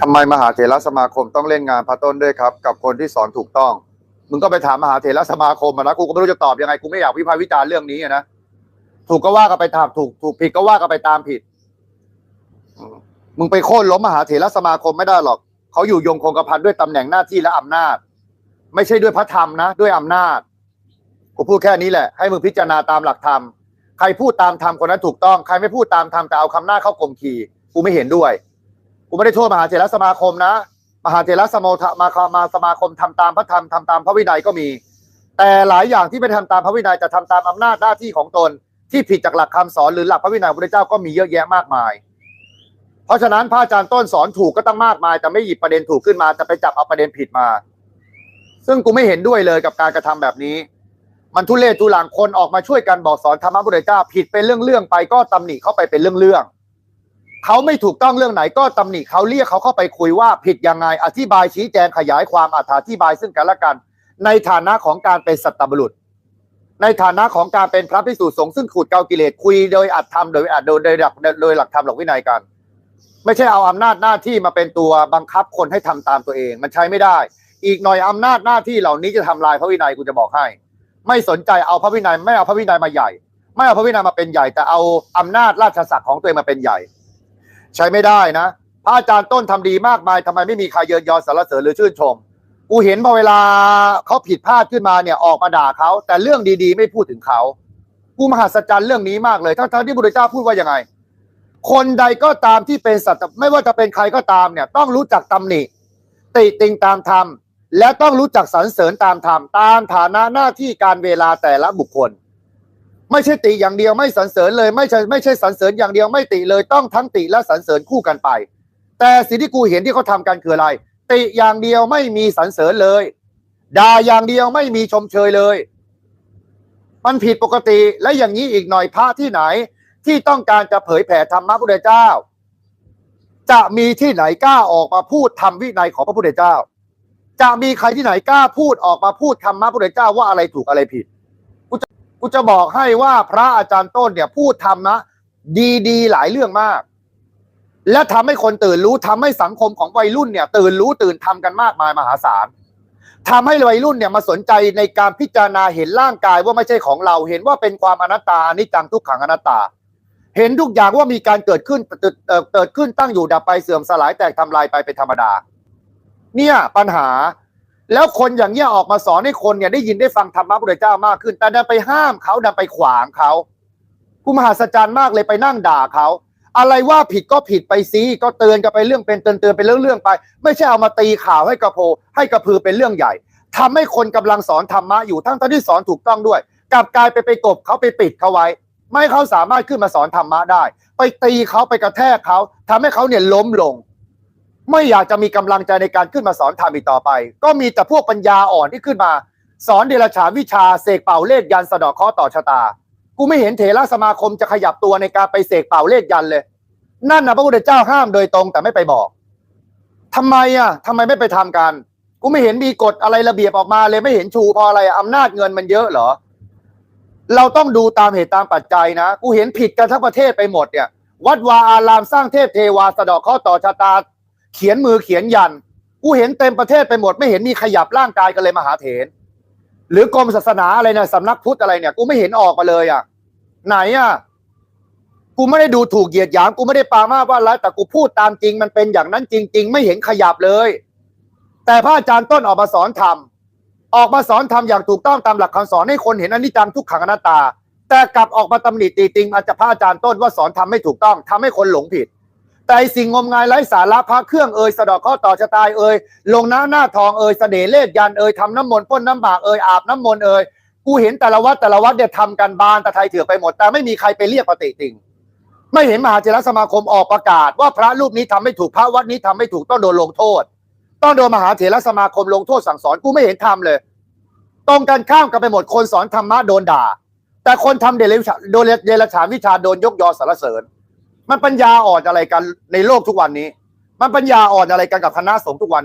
ทำไมมหาเถรสมาคมต้องเล่นงานพระต้นด้วยครับ กับคนที่สอนถูกต้อง มึงก็ไปถามมหาเถรสมาคมมานะกูก็ไม่รู้จะตอบยังไงกูไม่อยากวิพากษ์วิจารณ์เรื่องนี้อะนะถูกก็ว่ากันไปตามถูกถูกผิดก็ว่ากันไปตามผิดอืมมึงไปโค่นล้มมหาเถรสมาคมไม่ได้หรอกเขาอยู่ยงคงกระพันด้วยตำแหน่งหน้าที่และอำนาจ ไม่ใช่ด้วยพระธรรมนะ ด้วยอำนาจกูพูดแค่นี้แหละ ให้มึงพิจารณาตามหลักธรรม ใครพูดตามธรรมคนนั้นถูกต้อง ใครไม่พูดตามธรรมแต่เอาคำหน้าเข้ากลมขีกูไม่เห็นด้วย กูไม่ได้โทษมหาเถรสมาคมนะ มหาเถรสมามาคมาสมาคมทำตามพระธรรมทำตามพระวินัยก็มี แต่หลายอย่างที่ไม่ทำตามพระวินัยจะทำตามอำนาจหน้าที่ของตน ที่ผิดจากหลักคำสอนหรือหลักพระวินัยของพระเจ้าก็มีเยอะแยะมากมาย เพราะฉะนั้นพระอาจารย์ต้นสอนถูกก็ตั้งมากมาย แต่ไม่หยิบประเด็นถูกขึ้นมาจะไปจับเอาประเด็นผิดมา ซึ่งกูไม่เห็นด้วยเลยกับการกระทำแบบนี้ มันทุเรศทุลังคนออกมาช่วยกันบอกสอนธรรมะพุทธเจ้าผิดเป็นเรื่องๆไปก็ตำหนิเข้าไปเป็นเรื่องๆ เขาไม่ถูกต้องเรื่องไหนก็ตำหนิเขาเรียกเขาเข้าไปคุยว่าผิดยังไง อธิบายชี้แจงขยายความอธิบายซึ่งกันและกัน ในฐานะของการเป็นสัตตบุรุษ ในฐานะของการเป็นพระภิกษุสงฆ์ซึ่งขูดเกากิเลสคุยโดยอัตธรรมโดยอัตโดยโดยหลักโดยหลักธรรมหลักวินัยกัน ไม่ใช่เอาอำนาจหน้าที่มาเป็นตัวบังคับคนให้ทำตามตัวเอง มันใช้ไม่ได้ อีกหน่อยอำนาจหน้าที่เหล่านี้จะทำลายพระวินัยกูจะบอกให้ ไม่สนใจเอาพระวินัยไม่เอาพระวินัยมาใหญ่ ไม่เอาพระวินัยมาเป็นใหญ่ แต่เอาอำนาจราชศักดิ์ของตัวเองมาเป็นใหญ่ ใช้ไม่ได้นะพระอาจารย์ต้นทำดีมากมายทำไมไม่มีใครเยินยอสรรเสริญหรือชื่นชม กูเห็นพอเวลาเขาผิดพลาดขึ้นมาเนี่ยออกมาด่าเขา แต่เรื่องดีๆ ไม่พูดถึงเขากูมหัศจรรย์เรื่องนี้มากเลยทั้งๆที่พระพุทธเจ้าพูดว่ายังไง คนใดก็ตามที่เป็นสัตว์ไม่ว่าจะเป็นใครก็ตามเนี่ยต้องรู้จักตำหนิ ติติงตามธรรมและต้องรู้จักสรรเสริญตามธรรมตามฐานะหน้าที่การเวลาแต่ละบุคคล ไม่ใช่ติอย่างเดียวไม่สรรเสริญเลยไม่ใช่ไม่ใช่สรรเสริญอย่างเดียวไม่ติเลยต้องทั้งติและสรรเสริญคู่กันไป แต่สิ่งที่กูเห็นที่เขาทำกันคืออะไร ติอย่างเดียวไม่มีสรรเสริญเลยด่าอย่างเดียวไม่มีชมเชยเลย มันผิดปกติและอย่างนี้อีกหน่อยพระที่ไหน ที่ต้องการจะเผยแผ่ธรรมะพุทธเจ้า จะมีที่ไหนกล้าออกมาพูดธรรมวินัยของพระพุทธเจ้า จะมีใครที่ไหนกล้าพูดออกมาพูดธรรมะพุทธเจ้าว่าอะไรถูกอะไรผิด กูจะบอกให้ว่าพระอาจารย์ต้นเนี่ยพูดธรรมะดีๆ หลายเรื่องมาก และทำให้คนตื่นรู้ทำให้สังคมของวัยรุ่นเนี่ย ตื่นรู้ตื่นทำกันมากมายมหาศาลทำให้วัยรุ่นเนี่ยมาสนใจในการพิจารณาเห็นร่างกายว่าไม่ใช่ของเราเห็นว่าเป็นความอนัตตาอนิจจังทุกขังอนัตตา เห็นทุกอย่างว่ามีการเกิดขึ้นเกิดเอ่อเกิดขึ้นตั้งอยู่ดับไปเสื่อมสลายแตกทำลายไปเป็นธรรมดา เนี่ยปัญหา แล้วคนอย่างเนี้ยออกมาสอนให้คนเนี่ยได้ยินได้ฟังธรรมะพุทธเจ้ามากขึ้น แต่ดันไปห้ามเขาดันไปขวางเขากูมหัศจรรย์มากเลยไปนั่งด่าเขาอะไรว่าผิดก็ผิดไปซีก็เตือนกันไปเรื่องเป็นเตือนเตือนเป็นเรื่องเรื่องไป ไม่ใช่เอามาตีข่าวให้กระโพให้กระพือเป็นเรื่องใหญ่ทำให้คนกำลังสอนธรรมะอยู่ทั้งที่สอนถูกต้องด้วยกลับกลายไปไปกบเขาไปปิดเขาไว้ ไม่เขาสามารถขึ้นมาสอนธรรมะได้ ไปตีเขาไปกระแทกเขาทำให้เขาเนี่ยล้มลง ไม่อยากจะมีกำลังใจในการขึ้นมาสอนธรรมอีกต่อไป ก็มีแต่พวกปัญญาอ่อนที่ขึ้นมา สอนเดรัจฉานวิชาเสกเป่าเลขยันสะดอกข้อต่อชะตา กูไม่เห็นเถระสมาคมจะขยับตัวในการไปเสกเป่าเลขยันเลย นั่นนะพระพุทธเจ้าห้ามโดยตรงแต่ไม่ไปบอกทำไมอะทำไมไม่ไปทำกันกูไม่เห็นมีกฎอะไรระเบียบออกมาเลยไม่เห็นชูพออะไรอำนาจเงินมันเยอะเหรอ เราต้องดูตามเหตุตามปัจจัยนะ กูเห็นผิดกันทั้งประเทศไปหมดเนี่ย วัดวาอารามสร้างเทพเทวาสะดอกข้อต่อชะตา เขียนมือเขียนยัน กูเห็นเต็มประเทศไปหมด ไม่เห็นมีขยับร่างกายกันเลยมหาเถรหรือกรมศาสนาอะไรเนี่ยสำนักพุทธอะไรเนี่ย กูไม่เห็นออกมาเลยอะ ไหนอะ กูไม่ได้ดูถูกเหยียดหยาม กูไม่ได้ปามาว่าร้ายแต่กูพูดตามจริงมันเป็นอย่างนั้นจริง ๆ ไม่เห็นขยับเลย แต่พระอาจารย์ต้นออกมาสอนธรรมออกมาสอนธรรมอย่างถูกต้องตามหลักคำสอนให้คนเห็นอนิจจังทุกขังอนัตตา แต่กลับออกมาตำหนิตีติงอาจจะพระอาจารย์ต้นว่าสอนทำไม่ถูกต้องทำให้คนหลงผิด แต่สิ่งงมงายไร้สาระพระเครื่องเอ่ยสะดอกข้อต่อชะตายเอ่ยลงหน้าหน้าทองเอ่ยเสน่ห์เลขยันเอ่ยทำน้ำมนต์พ่นน้ำบากเอ่ยอาบน้ำมนต์เอ่ยกูเห็นแต่ละวัดแต่ละวัดเนี่ยทำกันบานตะไทยเถื่อไปหมด แต่ไม่มีใครไปเรียกปฏิติงไม่เห็นมหาเถรสมาคมออกประกาศ ว่าพระรูปนี้ทำไม่ถูกพระวัดนี้ทำไม่ถูกต้องโดนลงโทษ ต้องโดนมหาเถรสมาคมลงโทษสั่งสอนกูไม่เห็นทำเลย ตรงกันข้ามกันไปหมดคนสอนธรรมะโดนด่า แต่คนทำเดรัจฉาโดนเดรัจฉานวิชาโดนยกยอสรรเสริญ มันปัญญาอ่อนอะไรกันในโลกทุกวันนี้ มันปัญญาอ่อนอะไรกันกับคณะสงฆ์ทุกวัน